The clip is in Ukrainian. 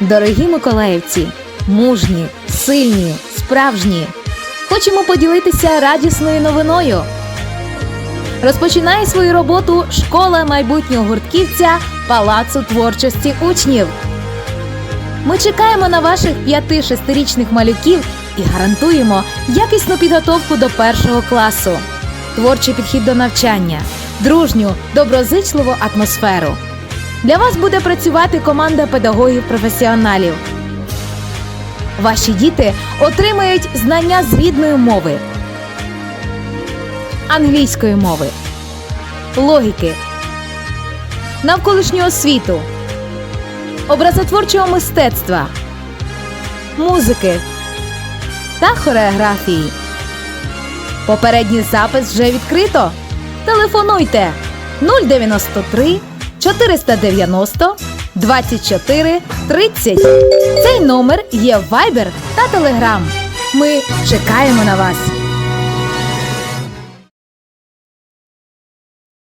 Дорогі миколаївці, мужні, сильні, справжні. Хочемо поділитися радісною новиною. Розпочинає свою роботу школа майбутнього гуртківця Палацу творчості учнів. Ми чекаємо на ваших 5-6річних малюків і гарантуємо якісну підготовку до першого класу, творчий підхід до навчання, дружню, доброзичливу атмосферу. Для вас буде працювати команда педагогів-професіоналів. Ваші діти отримають знання з рідної мови, англійської мови, логіки, навколишнього світу, образотворчого мистецтва, музики та хореографії. Попередній запис вже відкрито. Телефонуйте 093 490 24 30. Цей номер є в Viber та Telegram. Ми чекаємо на вас.